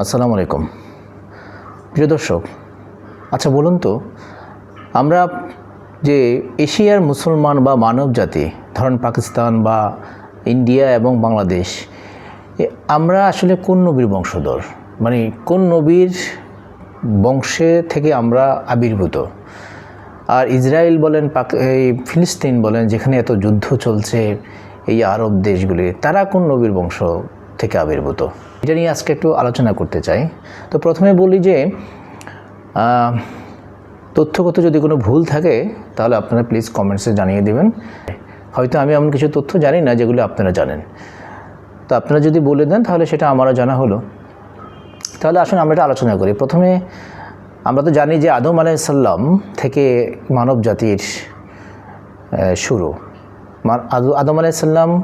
আসসালামু আলাইকুম। প্রিয় দর্শক আচ্ছা বলুন তো, আমরা যে এশিয়ার মুসলমান বা মানব জাতি, ধরেন পাকিস্তান বা ইন্ডিয়া এবং বাংলাদেশ আমরা আসলে কোন নবীর বংশধর? মানে কোন নবীর বংশে থেকে আমরা আবির্ভূত? আর ইসরায়েল বলেন, পাক, এই ফিলিস্তিন বলেন, যেখানে এত যুদ্ধ চলছে এই আরব দেশগুলি, তারা কোন নবীর বংশ থেকে আবির্ভূত? এটা নিয়ে আজকে একটু আলোচনা করতে চাই। তো প্রথমে বলি যে তথ্যগত যদি কোনো ভুল থাকে, তাহলে আপনারা প্লিজ কমেন্টসে জানিয়ে দেবেন। হয়তো আমি এমন কিছু তথ্য জানি না যেগুলো আপনারা জানেন। তো আপনারা যদি বলে দেন, তাহলে সেটা আমারও জানা হলো। তাহলে আসুন আমরা এটা আলোচনা করি। প্রথমে আমরা তো জানি যে আদম আলাইসাল্লাম থেকে মানব জাতির শুরু। আদ- আদম আলাইসাল্লাম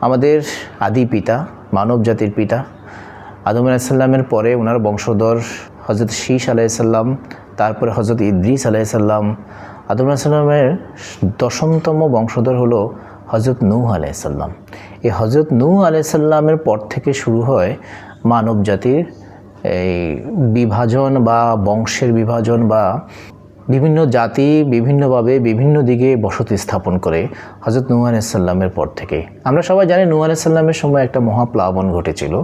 আমাদের আদি পিতা, মানব জাতির পিতা। আদম আলাইসাল্লামের পরে ওনার বংশধর হজরত শীষ আলাইসাল্লাম তারপরে হজরত ইদ্রিস আলাইসাল্লাম আদম আলাইসাল্লামের দশমতম বংশধর হলো হজরত নূহ আলাইসাল্লাম এই হজরত নূহ আলাইসাল্লামের পর থেকে শুরু হয় মানব জাতির এই বিভাজন বা বংশের বিভাজন বা বিভিন্ন জাতি বিভিন্নভাবে বিভিন্ন দিকে বসতি স্থাপন করে হজরত নূহ আলাইসাল্লামের পর থেকে। আমরা সবাই জানি নূহ আলাইসাল্লামের সময় একটা মহাপ্লাবন ঘটেছিল।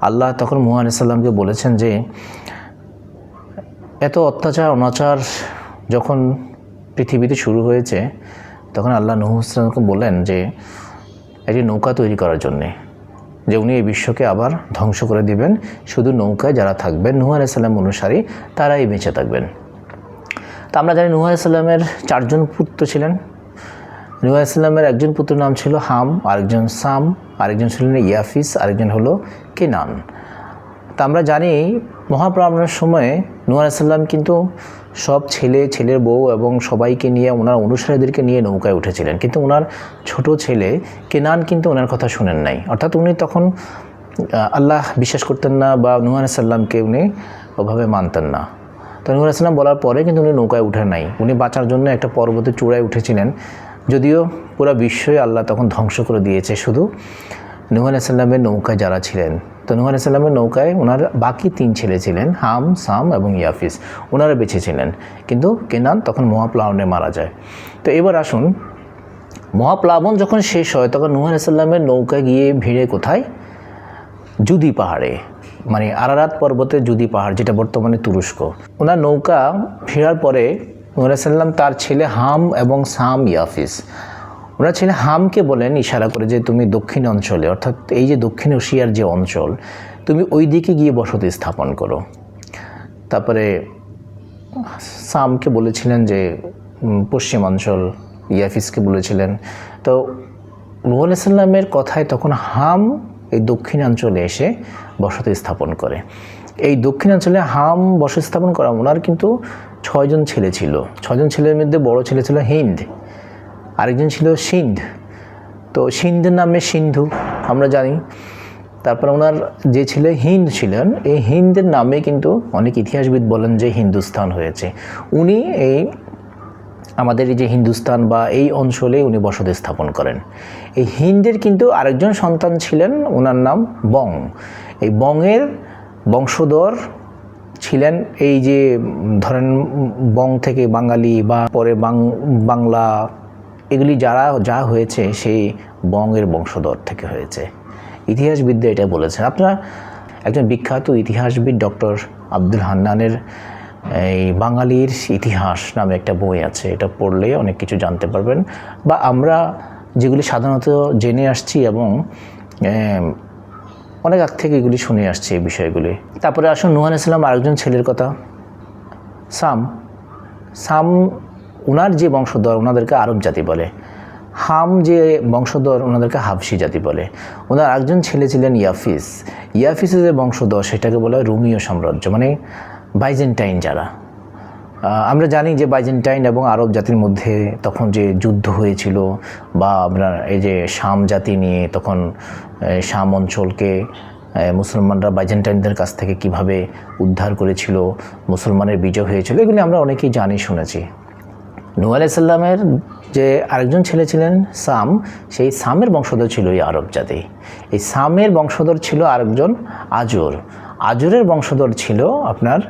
আল্লাহ তখন নূহ আলাইসাল্লামকে বলেছেন যে, এত অত্যাচার, অনাচার যখন পৃথিবীতে শুরু হয়েছে, তখন আল্লাহ নূহ ইসলামকে বললেন যে, একটি নৌকা তৈরি করার জন্যে, যে উনি এই বিশ্বকে আবার ধ্বংস করে দিবেন। শুধু নৌকায় যারা থাকবেন, নূহ আলাইসাল্লাম অনুসারী, তারাই বেঁচে থাকবেন। তা আমরা জানি নূহ আলাইসাল্লামের চারজন পুত্র ছিলেন। নূহ আলাইসাল্লামের একজন পুত্র নাম ছিল হাম, আরেকজন সাম, আরেকজন ছিলেন ইয়াফিস, আরেকজন হলো কেনান। তা আমরা জানি মহাপ্রাবণের সময়ে নূহ আলাইসাল্লাম কিন্তু সব ছেলে, ছেলের বউ এবং সবাইকে নিয়ে ওনার অনুসারীদেরকে নিয়ে নৌকায় উঠেছিলেন। কিন্তু ওনার ছোট ছেলে কেনান কিন্তু ওনার কথা শুনেন নাই। অর্থাৎ উনি তখন আল্লাহ বিশ্বাস করতেন না বা নূহ আলাইসাল্লামকে উনি ওভাবে মানতেন না। তো আলাইসাল্লাম বলার পরে কিন্তু উনি নৌকায় উঠে নাই। উনি বাঁচার জন্য একটা পর্বতের চূড়ায় উঠেছিলেন। যদিও পুরো বিশ্বই আল্লাহ তখন ধ্বংস করে দিয়েছে শুধু। নূহ আলাইসাল্লামের নৌকায় যারা ছিলেন, তো নূহ আলাইসাল্লামের নৌকায় ওনার বাকি তিন ছেলে ছিলেন, হাম, সাম এবং ইয়াফিস। ওনারা বেঁচে ছিলেন। কিন্তু কেনান তখন মহাপ্লাবনে মারা যায়। তো এবার আসুন, মহাপ্লাবন যখন শেষ হয়, তখন নূহ আলাইসাল্লামের নৌকা গিয়ে ভিড়ে কোথায়? জুদি পাহাড়ে মানে আরারাত পর্বতে জুদি পাহাড়, যেটা বর্তমানে তুরস্ক। ওনার নৌকা ফেরার পরে নুরাসাল্লাম তার ছেলে হাম এবং সাম ইয়াফিস। ওনার ছেলে হামকে বলেন ইশারা করে যে তুমি দক্ষিণ অঞ্চলে, অর্থাৎ এই যে দক্ষিণ এশিয়ার যে অঞ্চল, তুমি ওই দিকে গিয়ে বসতি স্থাপন করো। তারপরে সামকে বলেছিলেন যে পশ্চিমাঞ্চল ইয়াফিসকে বলেছিলেন। তো আলাইসাল্লামের কথায় তখন হাম এই দক্ষিণাঞ্চলে এসে বসতি স্থাপন করে। এই দক্ষিণাঞ্চলে হাম বসতি স্থাপন করা ওনার কিন্তু ছয়জন ছেলে ছিল। ছয়জন ছেলের মধ্যে বড় ছেলে ছিল হিন্দ, আরেকজন ছিল সিন্ধ। তো সিন্ধের নামে সিন্ধু, আমরা জানি। তারপর ওনার যে ছেলে হিন্দ ছিলেন, এই হিন্দের নামে কিন্তু অনেক ইতিহাসবিদ বলেন যে হিন্দুস্তান হয়েছে। উনি এই আমাদের এই যে হিন্দুস্তান বা এই অঞ্চলে উনি বসতি স্থাপন করেন। এই হিন্দের কিন্তু আরেকজন সন্তান ছিলেন, ওনার নাম বং। এই বংয়ের বংশধর ছিলেন, এই যে, ধরেন, বং থেকে বাঙালি বা পরে বাং, বাংলা, এগুলি যারা, যা হয়েছে, সেই বঙ্গের বংশধর থেকে হয়েছে। ইতিহাসবিদরা এটা বলেছেন। আপনারা একজন বিখ্যাত ইতিহাসবিদ ডক্টর আব্দুল হান্নানের, এই বাঙালির ইতিহাস নামে একটা বই আছে, এটা পড়লে অনেক কিছু জানতে পারবেন। বা আমরা যেগুলি সাধারণত জেনে আসছি এবং অনেক আগ থেকে এগুলি শুনে আসছে এই বিষয়গুলি। তারপরে আসুন, নুহান ইসলাম আরেকজন ছেলের কথা। সাম সাম ওনার যে বংশধর ওনাদেরকে আরব জাতি বলে। হাম যে বংশধর ওনাদেরকে হাবসি জাতি বলে। ওনার একজন ছেলে ছিলেন ইয়াফিস। ইয়াফিসের যে বংশধর, সেটাকে বলা হয় রোমীয় সাম্রাজ্য মানে বাইজেন্টাইন যারা। আমরা জানি যে বাইজেন্টাইন এবং আরব জাতির মধ্যে তখন যে যুদ্ধ হয়েছিল বা আমরা এই যে শাম জাতি নিয়ে তখন শাম অঞ্চলকে মুসলমানরা বাইজেন্টাইনদের কাছ থেকে কীভাবে উদ্ধার করেছিল, মুসলমানের বিজয় হয়েছিল, এগুলি আমরা অনেকেই জানি, শুনেছি। নূহ আলাইসাল্লামের যে আরেকজন ছেলে ছিলেন সাম, সেই সামের বংশধর ছিল এই আরব জাতি। এই সামের বংশধর ছিল আরেকজন আজর। আজরের বংশধর ছিল আপনার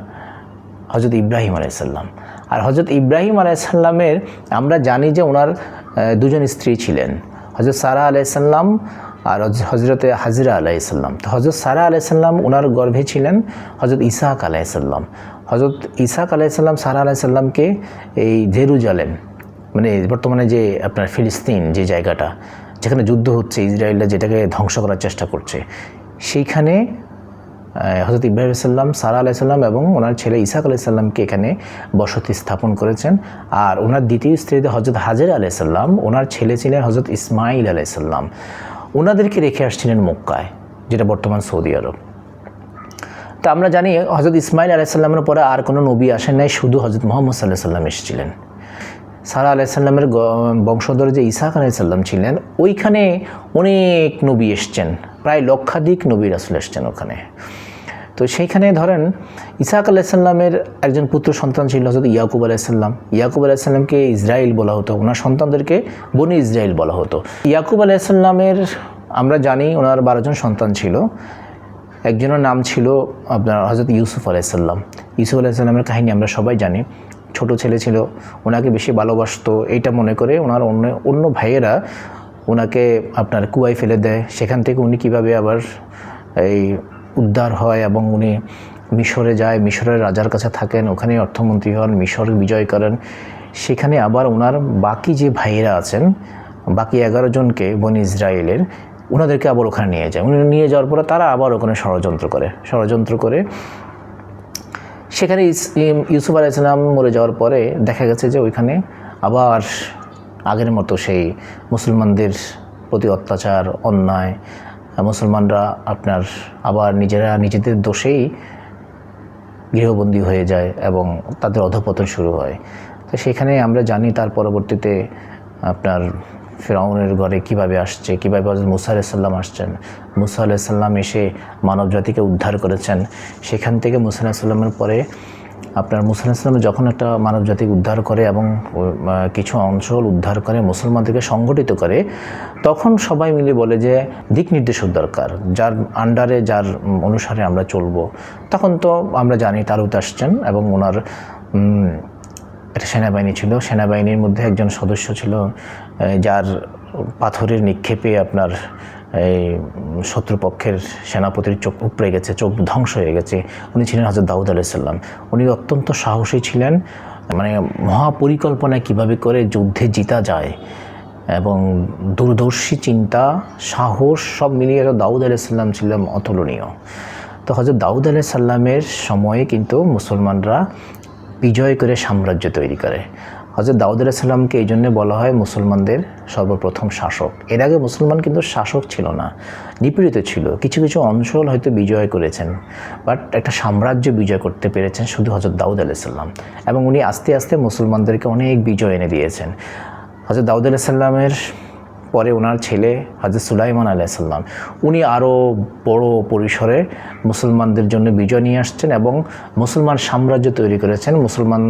হজরত ইব্রাহিম আলাইসাল্লাম আর হজরত ইব্রাহিম আলাইসাল্লামের আমরা জানি যে ওনার দুজন স্ত্রী ছিলেন। হজরত সারা আলাইসাল্লাম আর হজরতে হাজিরা আলাইসাল্লাম তো হজরত সারা আলাইসাল্লাম ওনার গর্ভে ছিলেন হজরত ইসাহাক আলাইসাল্লাম হজরত ইসাহাক আলাইসাল্লাম সারা আলাইসাল্লামকে এই জেরুজালেম মানে বর্তমানে যে আপনার ফিলিস্তিন যে জায়গাটা, যেখানে যুদ্ধ হচ্ছে, ইসরায়েলরা যেটাকে ধ্বংস করার চেষ্টা করছে, সেইখানে হজরত ইব্রাহিম সাল্লাম সারা আলাইসাল্লাম এবং ওনার ছেলে ইসাক আলাইসাল্লামকে এখানে বসতি স্থাপন করেছেন। আর ওনার দ্বিতীয় স্ত্রীতে হজরত হাজির আলাইসাল্লাম ওনার ছেলে ছিলেন হজরত ইসমাইল আলাইসাল্লাম ওনাদেরকে রেখে আসছিলেন মক্কায়, যেটা বর্তমান সৌদি আরব। তা আমরা জানি হজরত ইসমাইল আলাইসাল্লামের পরে আর কোনো নবী আসেন নাই, শুধু হজরত মোহাম্মদ সাল্লাহ সাল্লাম এসেছিলেন। সারা আলাইসাল্লামের বংশধর যে ইসাক আলাইসাল্লাম ছিলেন, ওইখানে অনেক নবী এসছেন, প্রায় লক্ষাধিক নবী রাসুল এসছেন ওখানে। তো সেইখানে ধরেন ইসাহাক আলাইসাল্লামের একজন পুত্র সন্তান ছিল হজরত ইয়াকুব আলাইসাল্লাম ইয়াকুব আলাইসাল্লামকে ইসরায়েল বলা হতো, ওনার সন্তানদেরকে বনি ইসরায়েল বলা হতো। ইয়াকুব আলাইসাল্লামের আমরা জানি ওনার বারোজন সন্তান ছিল। একজনের নাম ছিল আপনার হজরত ইউসুফ আলাইসাল্লাম ইউসুফ আলাইসাল্লামের কাহিনী আমরা সবাই জানি। ছোট ছেলে ছিল, ওনাকে বেশি ভালোবাসতো। এইটা মনে করে ওনার অন্য অন্য ভাইয়েরা ওনাকে আপনার কুয়ায় ফেলে দেয়। সেখান থেকে উনি কীভাবে আবার এই উদ্ধার হয় এবং উনি মিশরে যায়, মিশরের রাজার কাছে থাকেন ওখানে অর্থমন্ত্রী হন, মিশর বিজয় করেন। সেখানে আবার ওনার বাকি যে ভাইয়েরা আছেন, বাকি এগারো জনকে বনি ইসরায়েলের ওনাদেরকে আবার ওখানে নিয়ে যায়। উনি নিয়ে যাওয়ার পরে তারা আবার ওখানে ষড়যন্ত্র করে ষড়যন্ত্র করে। সেখানে ইউসুফ আলাইসালাম মরে যাওয়ার পরে দেখা গেছে যে ওইখানে আবার আগের মতো সেই মুসলমানদের প্রতি অত্যাচার, অন্যায় মুসলমানরা আপনার আবার নিজেরা নিজেদের দোষেই গৃহবন্দী হয়ে যায় এবং তাদের অধপতন শুরু হয়। তো সেখানে আমরা জানি তার পরবর্তীতে আপনার ফেরাউনের ঘরে কীভাবে আসছে, কীভাবে মুসা আলাইসাল্লাম আসছেন। মুসা আলাইসাল্লাম এসে মানব জাতিকে উদ্ধার করেছেন। সেখান থেকে মুসা আলাইসাল্লামের পরে আপনার মুসা আলাইসাল্লাম যখন একটা মানব জাতিকে উদ্ধার করে এবং কিছু অঞ্চল উদ্ধার করে, মুসলমানদেরকে সংগঠিত করে, তখন সবাই মিলে বলে যে দিক নির্দেশক দরকার। যার আন্ডারে যার অনুসারে আমরা চলবো। তখন তো আমরা জানি তারুত আসছেন এবং ওনার একটা সেনাবাহিনী ছিল। সেনাবাহিনীর মধ্যে একজন সদস্য ছিল যার পাথরের নিক্ষেপে আপনার এই শত্রুপক্ষের সেনাপতির চোখ উপড়ে গেছে, চোখ ধ্বংস হয়ে গেছে। উনি ছিলেন হজরত দাউদ আলাইসাল্লাম উনি অত্যন্ত সাহসী ছিলেন মানে মহাপরিকল্পনায় কীভাবে করে যুদ্ধে জিতা যায় এবং দূরদর্শী চিন্তা, সাহস সব মিলিয়ে দাউদ আলাইসাল্লাম ছিলেন অতুলনীয়। তো হজরত দাউদ আলাইসাল্লামের সময়ে কিন্তু মুসলমানরা বিজয় করে সাম্রাজ্য তৈরি করে। হজরত দাউদ আলাইসাল্লামকে এই জন্যে বলা হয় মুসলমানদের সর্বপ্রথম শাসক। এর আগে মুসলমান কিন্তু শাসক ছিল না, নিপীড়িত ছিল। কিছু কিছু অঞ্চল হয়তো বিজয় করেছেন, বাট একটা সাম্রাজ্য বিজয় করতে পেরেছেন শুধু হজরত দাউদ আলাইসাল্লাম এবং উনি আস্তে আস্তে মুসলমানদেরকে অনেক বিজয় এনে দিয়েছেন। হজরত দাউদ আলাইসাল্লামের পরে ওনার ছেলে হাজর সুলাইমান আলাইসাল্লাম উনি আরও বড় পরিসরে মুসলমানদের জন্য বিজয় নিয়ে আসছেন এবং মুসলমান সাম্রাজ্য তৈরি করেছেন। মুসলমান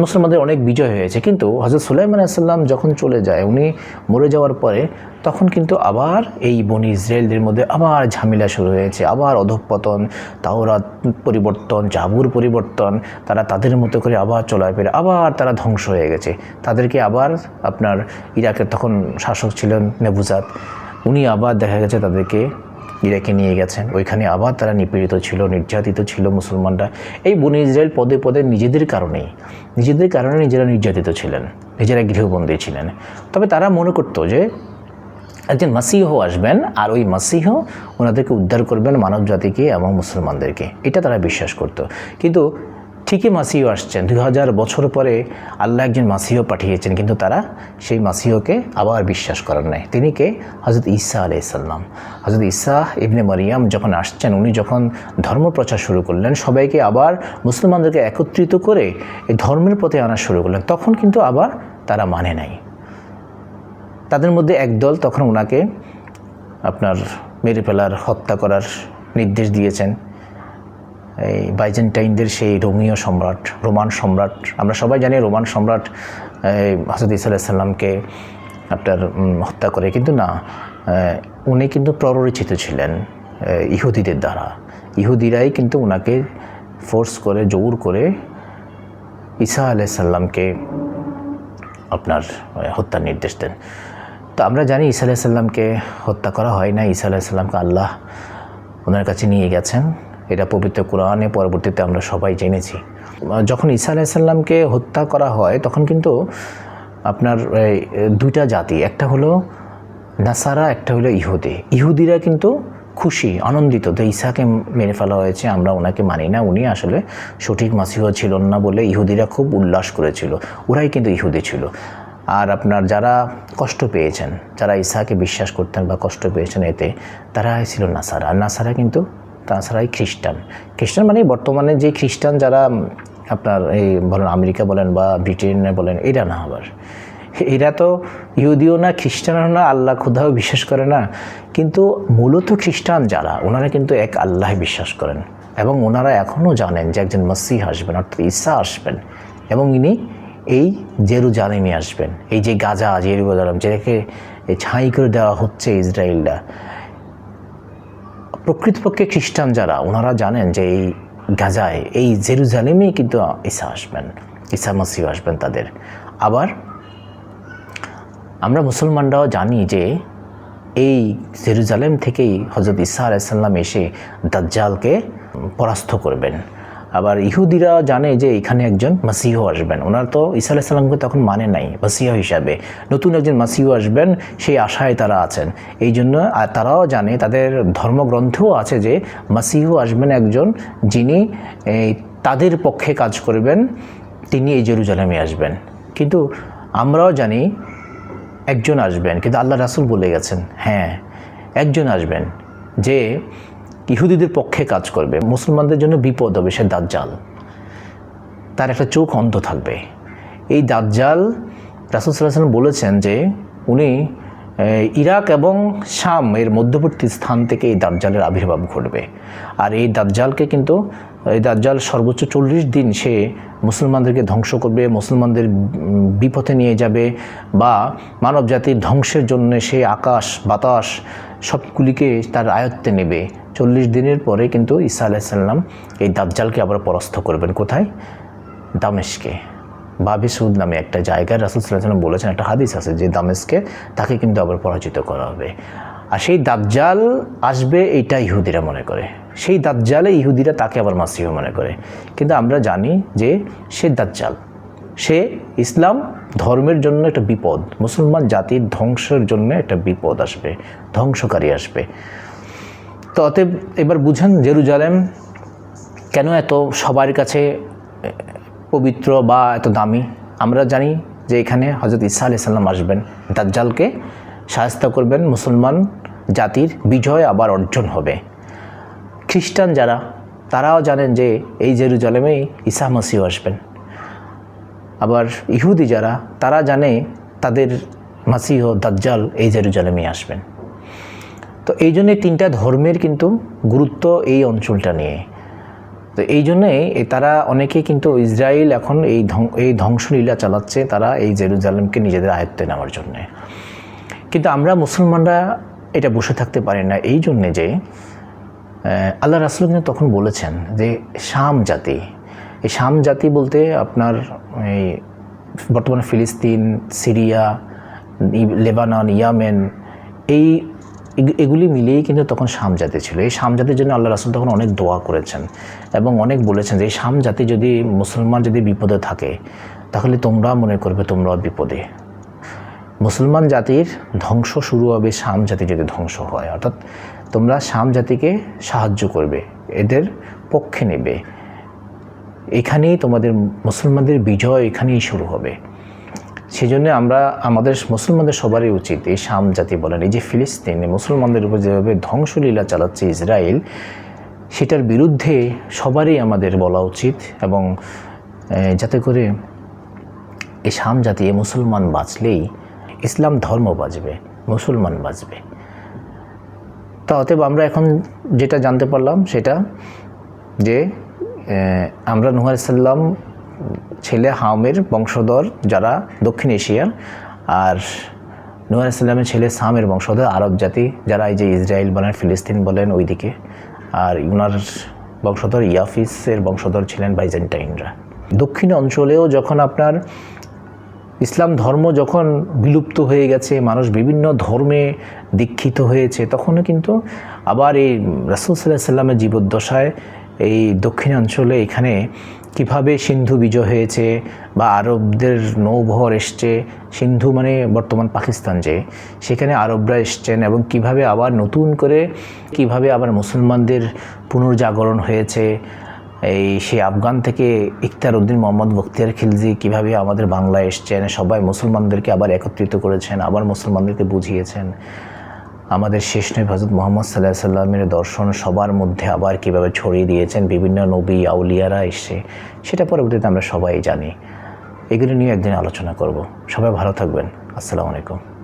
মুসলমানদের অনেক বিজয় হয়েছে। কিন্তু হজরত সুলাইমান আলাইসাল্লাম যখন চলে যায়, উনি মরে যাওয়ার পরে তখন কিন্তু আবার এই বনি ইসরায়েলদের মধ্যে আবার ঝামেলা শুরু হয়েছে। আবার অধঃপতন, তাওরাত পরিবর্তন, জাবুর পরিবর্তন, তারা তাদের মতো করে আবার চলায় ফেরে, আবার তারা ধ্বংস হয়ে গেছে। তাদেরকে আবার আপনার ইরাকের তখন শাসক ছিলেন নেবুজাত উনি আবার দেখা গেছে তাদেরকে ইরাকে নিয়ে গেছেন। ওইখানে আবার তারা নিপীড়িত ছিল, নির্যাতিত ছিল মুসলমানরা। এই বনি ইসরায়েল পদে পদে নিজেদের কারণেই, নিজেদের কারণে নিজেরা নির্যাতিত ছিলেন, নিজেরা গৃহবন্দী ছিলেন। তবে তারা মনে করতো যে, একজন মাসিহ আসবেন আর ওই মাসিহ ওনাদেরকে উদ্ধার করবেন মানব জাতিকে এবং মুসলমানদেরকে। এটা তারা বিশ্বাস করত। কিন্তু ঠিকই মাসিহ আসছেন। দুই হাজার বছর পরে আল্লাহ একজন মাসিহ পাঠিয়েছেন, কিন্তু তারা সেই মাসিহকে আবার বিশ্বাস করার নাই। তিনি কে? হজরত ঈসা আলাইসাল্লাম হজরত ঈসা ইবনে মারিয়াম যখন আসছেন, উনি যখন ধর্ম প্রচার শুরু করলেন, সবাইকে আবার মুসলমানদেরকে একত্রিত করে এই ধর্মের পথে আনা শুরু করলেন, তখন কিন্তু আবার তারা মানে নাই। তাদের মধ্যে একদল তখন ওনাকে আপনার মেরে ফেলার, হত্যা করার নির্দেশ দিয়েছেন। এই বাইজেন্টাইনদের সেই রোমীয় সম্রাট, রোমান সম্রাট। আমরা সবাই জানি রোমান সম্রাট হজরত ইসা সাল্লামকে আপনার হত্যা করে। কিন্তু না উনি কিন্তু প্ররোচিত ছিলেন ইহুদিদের দ্বারা। ইহুদিরাই কিন্তু ওনাকে ফোর্স করে, জোর করে ঈসা আলাইসাল্লামকে আপনার হত্যার নির্দেশ দেন। তো আমরা জানি ঈসা আলাইসাল্লামকে হত্যা করা হয় না ঈসা আলাইসাল্লামকে আল্লাহ ওনার কাছে নিয়ে গেছেন। এটা পবিত্র কোরআনে, পরবর্তীতে আমরা সবাই জেনেছি। যখন ঈসা আলাইসাল্লামকে হত্যা করা হয়, তখন কিন্তু আপনার দুইটা জাতি, একটা হলো নাসারা, একটা হলো ইহুদি। ইহুদিরা কিন্তু খুশি, আনন্দিত তো ঈসাকে মেরে ফেলা হয়েছে, আমরা ওনাকে মানি না, উনি আসলে সঠিক মাসিহ ছিলেন না বলে ইহুদিরা খুব উল্লাস করেছিল। ওরাই কিন্তু ইহুদি ছিল। আর আপনার যারা কষ্ট পেয়েছেন, যারা ঈসাকে বিশ্বাস করতেন বা কষ্ট পেয়েছেন এতে তারা ছিল নাসারা। আর নাসারা কিন্তু তাছাড়াই খ্রিস্টান। খ্রিস্টান মানে বর্তমানে যে খ্রিস্টান যারা আপনার এই বলেন আমেরিকা বলেন বা ব্রিটেনে বলেন, এরা না আবার। এরা তো ইহুদিও না, খ্রিস্টানও না, আল্লাহ খুদাও বিশ্বাস করে না। কিন্তু মূলত খ্রিস্টান যারা, ওনারা কিন্তু এক আল্লাহ বিশ্বাস করেন। এবং ওনারা এখনও জানেন যে একজন মসিহ আসবেন, অর্থাৎ ঈসা আসবেন। এবং ইনি এই জেরুজালেমে আসবেন। এই যে গাজা, জেরুজালেম, যেটাকে ছাই করে দেওয়া হচ্ছে ইসরায়েলরা। প্রকৃতপক্ষে খ্রিস্টান যারা, ওনারা জানেন যে এই গাজায়, এই জেরুজালেমেই কিন্তু ঈসা আসবেন, ঈসা মাসিহ আসবেন তাদের। আবার আমরা মুসলমানরাও জানি যে এই জেরুজালেম থেকেই হজরত ঈসা আলাইসাল্লাম এসে দাজ্জালকে পরাস্ত করবেন। আবার ইহুদিরা জানে যে এখানে একজন মাসিহ আসবেন। ওনারা তো ঈসা আলাইসাল্লামকে তখন মানে নাই মাসিহ হিসাবে। নতুন একজন মাসিহ আসবেন সেই আশায় তারা আছেন। এই জন্য তারাও জানে তাদের ধর্মগ্রন্থেও আছে যে মাসিহ আসবেন একজন যিনি এই, তাদের পক্ষে কাজ করবেন তিনি এই জেরুজালেমে আসবেন। কিন্তু আমরাও জানি একজন আসবেন কিন্তু আল্লাহ রাসুল বলে গেছেন হ্যাঁ একজন আসবেন যে ইহুদিদের পক্ষে কাজ করবে, মুসলমানদের জন্য বিপদ হবে, সে দাজ্জাল। তার একটা চোখ অন্ধ থাকবে। এই দাজ্জাল রাসুল সাল্লাম বলেছেন যে, উনি ইরাক এবং শাম এর মধ্যবর্তী স্থান থেকে এই দাজ্জালের আবির্ভাব ঘটবে। আর এই দাজ্জালকে কিন্তু, এই দাজ্জাল সর্বোচ্চ চল্লিশ দিন সে মুসলমানদেরকে ধ্বংস করবে, মুসলমানদের বিপথে নিয়ে যাবে বা মানব জাতির ধ্বংসের জন্য সে আকাশ, বাতাস সবগুলিকে তার আয়ত্তে নেবে। চল্লিশ দিনের পরে কিন্তু ঈসা আলাইসাল্লাম এই দাজ্জালকে আবার পরাস্ত করবেন। কোথায়? দামেশকে। বাবি সুদ নামে একটা জায়গায় রাসুল সাল্লাম বলেছেন, একটা হাদিস আছে যে দামেশকে তাকে কিন্তু আবার পরাজিত করা হবে। আর সেই দাজ্জাল আসবে এইটা ইহুদিরা মনে করে। সেই দাজ্জালে ইহুদিরা তাকে আবার মাসিহ মনে করে। কিন্তু আমরা জানি যে সে দাজ্জাল। সে ইসলাম ধর্মের জন্য একটা বিপদ, মুসলমান জাতির ধ্বংসের জন্য একটা বিপদ আসবে, ধ্বংসকারী আসবে। তো অতএব এবার বুঝেন জেরুজালেম কেন এত সবার কাছে পবিত্র বা এত দামি? আমরা জানি যে এখানে হজরত ইসা আলি সাল্লাম আসবেন, দাজ্জালকে সাহায্য করবেন, মুসলমান জাতির বিজয় আবার অর্জন হবে। খ্রিস্টান যারা, তারাও জানেন যে এই জেরুজালেমেই ঈসা মসিহ আসবেন। আবার ইহুদি যারা, তারা জানে তাদের মাসিহ দাজ্জাল এই জেরুজালেমে আসবেন। তো এই জন্যে তিনটা ধর্মের কিন্তু গুরুত্ব এই অঞ্চলটা নিয়ে। তো এই জন্যে তারা অনেকে কিন্তু ইসরায়েল এখন এই এই ধ্বংসলীলা চালাচ্ছে তারা এই জেরুজালেমকে নিজেদের আয়ত্তে নেওয়ার জন্যে। কিন্তু আমরা মুসলমানরা এটা বসে থাকতে পারি না এই জন্যে যে আল্লাহ রাসুল তখন বলেছেন যে, শাম জাতি, এই শাম জাতি বলতে আপনার এই বর্তমানে ফিলিস্তিন, সিরিয়া লেবানন, ইয়ামেন, এই এগুলি মিলিয়েই কিন্তু তখন শাম জাতি ছিল। এই শাম জাতির জন্য আল্লাহ রাসুল তখন অনেক দোয়া করেছেন এবং অনেক বলেছেন যে, এই শাম জাতি যদি মুসলমান যদি বিপদে থাকে, তাহলে তোমরা মনে করবে তোমরাও বিপদে। মুসলমান জাতির ধ্বংস শুরু হবে শাম জাতি যদি ধ্বংস হয়। অর্থাৎ তোমরা শাম জাতিকে সাহায্য করবে, এদের পক্ষে নেবে। এখানেই তোমাদের মুসলমানদের বিজয় এখানেই শুরু হবে। সেজন্য আমরা আমাদের মুসলমানদের সবারই উচিত এই শাম জাতি বলেন, এই যে ফিলিস্তিন মুসলমানদের উপর যেভাবে ধ্বংসলীলা চালাচ্ছে ইসরায়েল, সেটার বিরুদ্ধে সবারই আমাদের বলা উচিত এবং যাতে করে এই শাম জাতি এ মুসলমান বাঁচলেই ইসলাম ধর্ম বাঁচবে, মুসলমান বাঁচবে। তা অতএব আমরা এখন যেটা জানতে পারলাম সেটা যে আমরা নুহ সাল্লাম ছেলে হামের বংশধর যারা দক্ষিণ এশিয়ার, আর নুহ সাল্লামের ছেলে সামের বংশধর আরব জাতি যারা এই যে ইসরায়েল বলেন, ফিলিস্তিন বলেন ওইদিকে। আর উনার বংশধর ইয়াফিসের বংশধর ছিলেন বাইজেন্টাইনরা। দক্ষিণ অঞ্চলেও যখন আপনার ইসলাম ধর্ম যখন বিলুপ্ত হয়ে গেছে, মানুষ বিভিন্ন ধর্মে দীক্ষিত হয়েছে, তখনও কিন্তু আবার এই রাসুল সাল্লাহ সাল্লামের জীবদ্দশায় এই দক্ষিণাঞ্চলে এখানে কীভাবে সিন্ধু বিজয় হয়েছে বা আরবদের নৌবহর এসছে? সিন্ধু মানে বর্তমান পাকিস্তান যে। সেখানে আরবরা এসছেন এবং কীভাবে আবার নতুন করে কীভাবে আবার মুসলমানদের পুনর্জাগরণ হয়েছে? এই সেই আফগান থেকে ইখতার উদ্দিন মোহাম্মদ বখতিয়ার খিলজি কীভাবে আমাদের বাংলায় এসছেন? সবাই মুসলমানদেরকে আবার একত্রিত করেছেন, আবার মুসলমানদেরকে বুঝিয়েছেন। আমাদের শেষ নবী হজরত মোহাম্মদ সাল্লাহ সাল্লামের দর্শন সবার মধ্যে আবার কীভাবে ছড়িয়ে দিয়েছেন, বিভিন্ন নবী, আউলিয়ারা এসে, সেটা পরবর্তীতে আমরা সবাই জানি। এগুলো নিয়ে একদিন আলোচনা করব। সবাই ভালো থাকবেন। আসসালামু আলাইকুম।